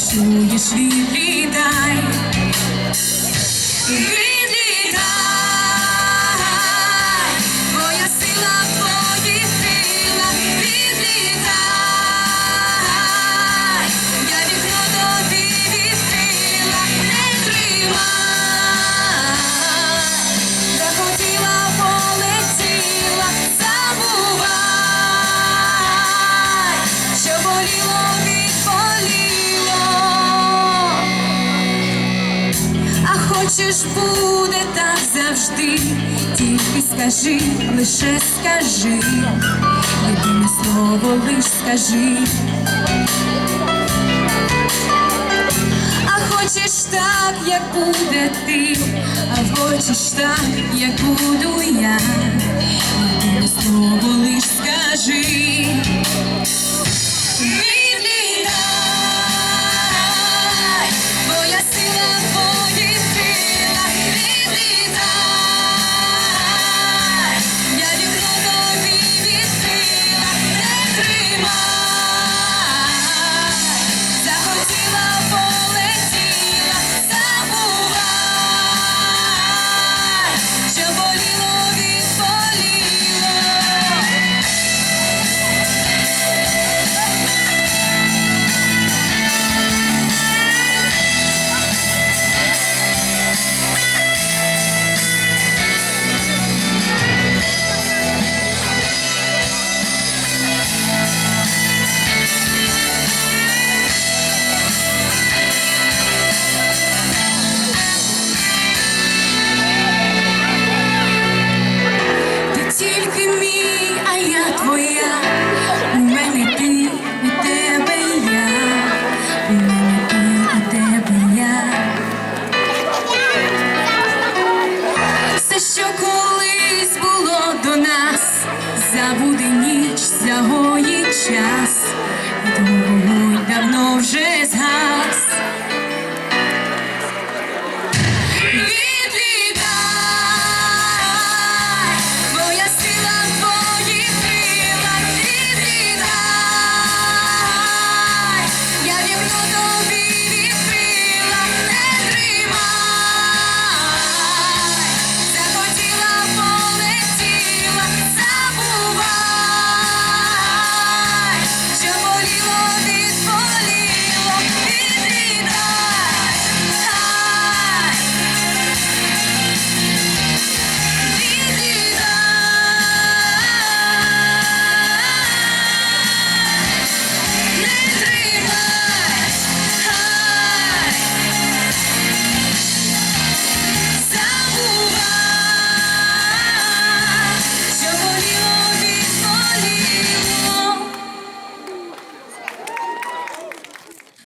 чуєш, літай. Хочеш буде так завжди, тільки скажи, лише скажи, єдине слово лиш скажи, а хочеш так, як буде ти, а хочеш так, як буду я, єдине слово лиш скажи.